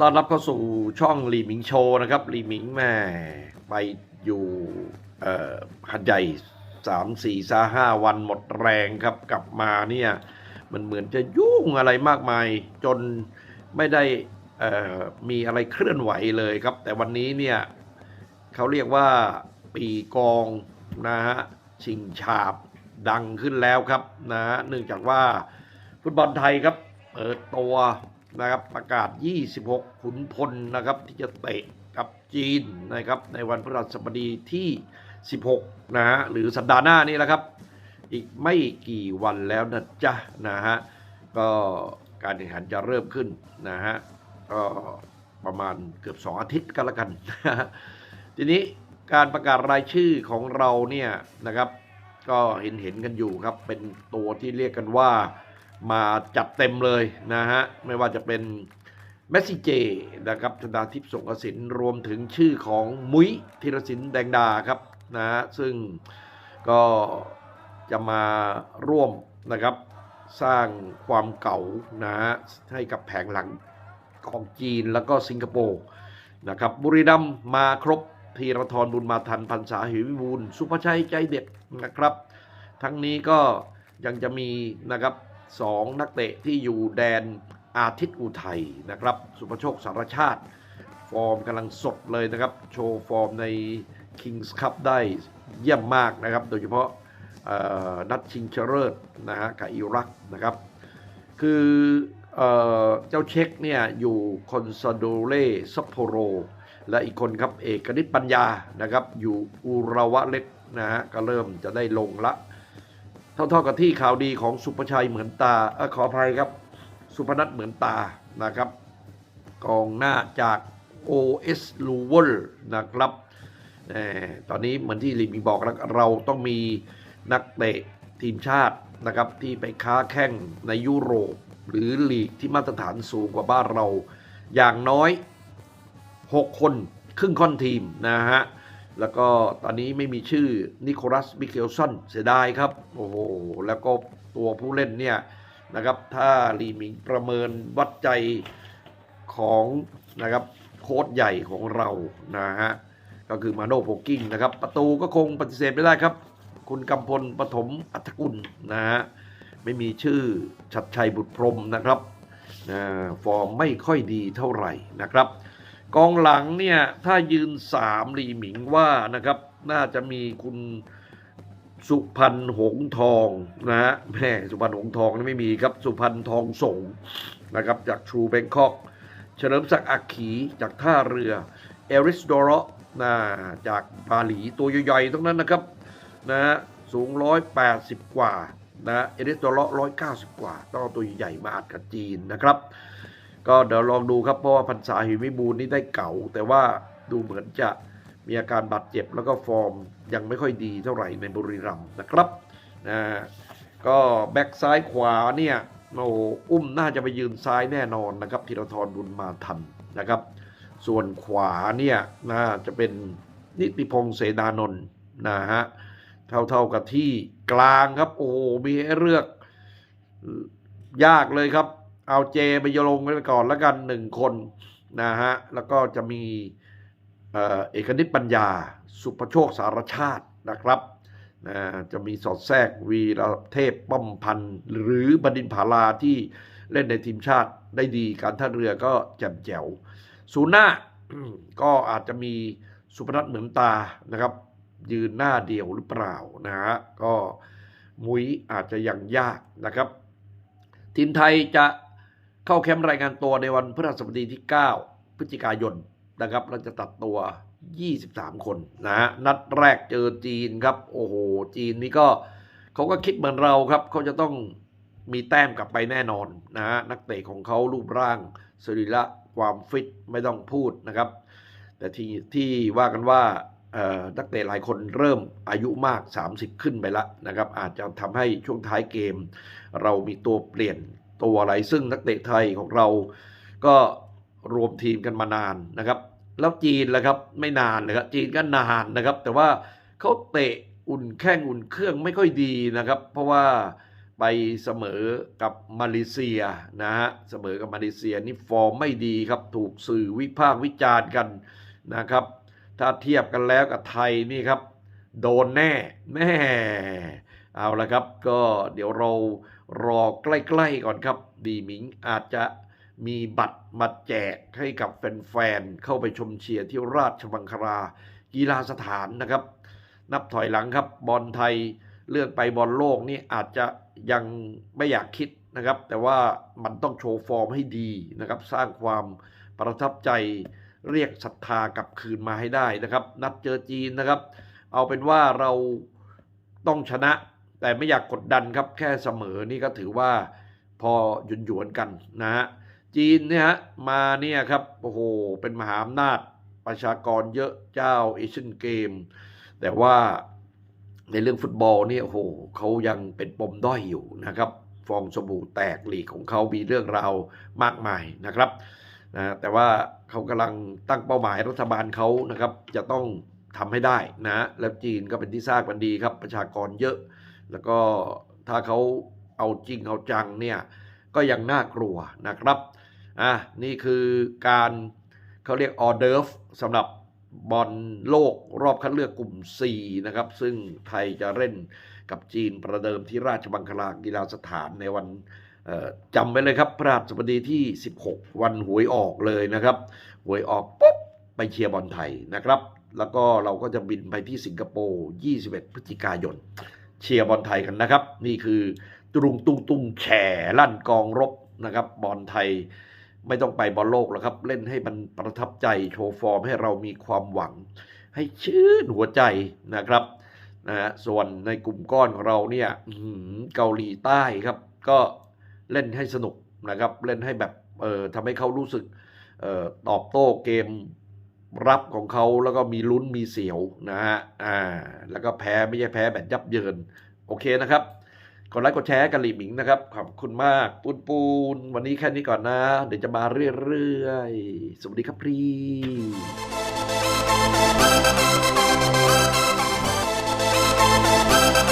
ต้อนรับเข้าสู่ช่องลีมิงโชนะครับลีมิงแม่ไปอยู่หัดใหญ่สามสี่ซาห้าวันหมดแรงครับ กลับมาเนี่ย มันเหมือนจะยุ่งอะไรมากมาย จนไม่ได้มีอะไรเคลื่อนไหวเลยครับ แต่วันนี้เนี่ยเขาเรียกว่าปีกองนะฮะชิงฉาบดังขึ้นแล้วครับนะฮะเนื่องจากว่าฟุตบอลไทยครับเปิดตัว นะครับประกาศ 26 ขุนพลนะครับที่จะเตะกับจีนนะครับในวันพฤหัสบดีที่ 16 นะฮะหรือสัปดาห์หน้านี่แหละครับ อีกไม่กี่วันแล้วนะจ๊ะนะฮะก็การแข่งขันจะเริ่มขึ้นนะฮะก็ประมาณเกือบ 2 อาทิตย์กันละกัน ทีนี้การประกาศรายชื่อของเราเนี่ยนะครับ ก็เห็นเห็นกันอยู่ครับเป็นตัวที่เรียกกันว่า มาจัดเต็มเลยนะฮะ ไม่ว่าจะเป็นเมสซี่เจนะครับธนาทิพย์สงกสินรวมถึงชื่อของมุ้ยธีรศิลปแดงดาครับนะฮะซึ่งก็จะมาร่วมนะครับสร้างความเก่านะฮะให้กับแผงหลังของจีนแล้วก็สิงคโปร์นะครับบุรีรัมมาครบธีรทรบุญมาทันพันษาหิวิบูลสุภชัยใจเด็ดนะครับ ทั้งนี้ก็ยังจะมีนะครับ สองนักเตะที่อยู่แดนอาทิตย์อุทัยนะครับ สุภโชคสารชาติ ฟอร์มกำลังสดเลยนะครับ โชว์ฟอร์มใน Kings Cup ได้เยี่ยมมากนะครับ โดยเฉพาะนัดชิงชนะเลิศนะฮะกับอิรักนะครับ คือเอเจ้าเช็คเนี่ยอยู่คอนซาโดเล่ซัปโปโร และอีกคนครับเอกนิตปัญญานะครับ อยู่อุระวะเล็กนะฮะก็เริ่มจะได้ลงละ เท่าๆกับที่ข่าวดีของสุภชัยเหมือนตาอขออภัยครับ สุพนัทเหมือนตานะครับ กองหน้าจาก OS l u w e l นะครับ ตอนนี้เหมือนที่ลิมีบอกแล้วเราต้องมีนักเตะทีมชาตินะครับที่ไปค้าแข่งในยุโรป หรือลีกที่มาตรฐานสูงกว่าบ้านเราอย่างน้อย 6 คนครึ่งค่อนทีมนะฮะ แล้วก็ตอนนี้ไม่มีชื่อนิโคลัสมิเคลสันเสียดายครับ โอ้โห แล้วก็ตัวผู้เล่นเนี่ยนะครับ ถ้าลีมิงประเมินวัดใจของนะครับโค้ชใหญ่ของเรานะฮะ ก็คือมาโนโพกิ้งนะครับ ประตูก็คงปฏิเสธไม่ได้ครับ คุณกำพลปฐมอัฐกุลนะฮะ ไม่มีชื่อชัดชัยบุตรพรมนะครับนะฟอร์มไม่ค่อยดีเท่าไหร่นะครับ กองหลังเนี่ยถ้ายืนสามลีหมิงว่านะครับ น่าจะมีคุณสุพันหงส์ทองนะฮะแม่สุพันหงส์ทองนี่ไม่มีครับ สุพันทองสงนะครับจากทรูเบงคอก เฉลิมศักดิ์อักขีจากท่าเรือ เอริสโดโรนะจากบาหลีตัวใหญ่ๆทั้งนั้นนะครับนะฮะสูง 180 กว่านะเอริสโดโร190 กว่า ต้องเอาตัวใหญ่มาอัดกับจีนนะครับ ก็เดี๋ยวลองดูครับเพราะว่าพันษาหิวิบูลนี่ได้เก่า แต่ว่าดูเหมือนจะมีอาการบาดเจ็บแล้วก็ฟอร์มยังไม่ค่อยดีเท่าไหร่ในบุรีรัมย์นะครับนะก็แบ็กซ้ายขวาเนี่ยโอ้โหอุ้มน่าจะไปยืนซ้ายแน่นอนนะครับธีรทรบุญมาทันนะครับ ส่วนขวาเนี่ยน่าจะเป็นนิติพงษ์เสนานนท์นะฮะเท่าๆกับที่กลางครับ โอ้โหมีให้เลือกยากเลยครับ เอาเจไปโยลงไปก่อนแล้วกันหนึ่งคนนะฮะแล้วก็จะมีเอกนิตปัญญา สุภโชคสารชาตินะครับนะจะมีสอดแทรกวีรเทพป้อมพันธ์หรือบดินผาลาที่เล่นในทีมชาติได้ดีการท่าเรือก็แจ่มแจ๋วศูนย์หน้าก็อาจจะมีสุพนัทเหมือนตานะครับ ยืนหน้าเดียวหรือเปล่านะฮะก็มุ้ยอาจจะยังยากนะครับ ทีมไทยจะ เข้าแคมป์รายงานตัวในวันพฤหัสบดีที่ 9 พฤศจิกายนนะครับเราจะตัดตัว 23 คนนะฮะนัดแรกเจอจีนครับ โอ้โห จีนนี่ก็เขาก็คิดเหมือนเราครับ เขาจะต้องมีแต้มกลับไปแน่นอนนะฮะนักเตะของเขารูปร่างสรีระความฟิตไม่ต้องพูดนะครับ แต่ที่ที่ว่ากันว่าเอ่อนักเตะหลายคนเริ่มอายุมาก 30 ขึ้นไปแล้วนะครับ อาจจะทำให้ช่วงท้ายเกม เรามีตัวเปลี่ยน ตัวอะไร ซึ่งนักเตะไทยของเราก็รวมทีมกันมานานนะครับ แล้วจีนล่ะครับไม่นานนะครับจีนก็นานนะครับ แต่ว่าเขาเตะอุ่นแข้งอุ่นเครื่องไม่ค่อยดีนะครับ เพราะว่าไปไปเสมอกับมาเลเซียนะฮะเสมอกับมาเลเซียนี่ฟอร์มไม่ดีครับ ถูกสื่อวิพากษ์วิจารณ์กันนะครับ ถ้าเทียบกันแล้วกับไทยนี่ครับ โดนแน่แม่ เอาละครับ ก็เดี๋ยวเรารอใกล้ๆก่อนครับ ดีหมิงอาจจะมีบัตรมาแจกให้กับแฟนๆ เข้าไปชมเชียร์ที่ราชบังคลากีฬาสถานนะครับ นับถอยหลังครับ บอลไทยเลื่อนไปบอลโลกนี่อาจจะยังไม่อยากคิดนะครับ แต่ว่ามันต้องโชว์ฟอร์มให้ดีนะครับ สร้างความประทับใจเรียกศรัทธากลับคืนมาให้ได้นะครับ นัดเจอจีนนะครับ เอาเป็นว่าเราต้องชนะ แต่ไม่อยากกดดันครับแค่เสมอนี่ก็ถือว่าพอหยุนหยวนๆกันนะฮะจีนเนี่ยฮะมาเนี่ยครับโอ้โหเป็นมหาอำนาจประชากรเยอะเจ้าเอเชียนเกม แต่ว่าในเรื่องฟุตบอลเนี่ยโอ้โหเขายังเป็นปมด้อยอยู่นะครับ ฟองสบู่แตกหลีกของเขามีเรื่องราวมากมายนะครับนะแต่ว่าเขากำลังตั้งเป้าหมายรัฐบาลเขานะครับจะต้องทำให้ได้นะแล้วจีนก็เป็นที่ทราบกันดีครับประชากรเยอะ แล้วก็ถ้าเขาเอาจริงเอาจังเนี่ยก็ยังน่ากลัวนะครับอะนี่คือการเขาเรียกออเดิร์ฟสำหรับบอลโลกรอบคัดเลือกกลุ่ม C นะครับ ซึ่งไทยจะเล่นกับจีนประเดิมที่ราชบังคลากีฬาสถานในวันจำไว้เลยครับพระราชบดีที่ 16 วันหวยออกเลยนะครับ หวยออกปุ๊บไปเชียร์บอลไทยนะครับ แล้วก็เราก็จะบินไปที่สิงคโปร์ 21 พฤศจิกายน เชียร์บอลไทยกันนะครับ นี่คือตรุงตุงตุงแฉลั่นกองรบนะครับ บอลไทยไม่ต้องไปบอลโลกแล้วครับ เล่นให้มันประทับใจโชว์ฟอร์มให้เรามีความหวัง ให้ชื่นหัวใจนะครับนะฮะส่วนในกลุ่มก้อนของเราเนี่ยเกาหลีใต้ครับ ก็เล่นให้สนุกนะครับ เล่นให้แบบเอ่อทำให้เขารู้สึกเอ่อตอบโต้เกม รับของเขาแล้วก็มีลุ้นมีเสียวนะฮะอ่าแล้วก็แพ้ไม่ใช่แพ้แบบยับเยิน โอเคนะครับกดไลค์กดแชร์กันหลีหมิงนะครับ ขอบคุณมากปูนปูน วันนี้แค่นี้ก่อนนะ เดี๋ยวจะมาเรื่อยๆ สวัสดีครับพี่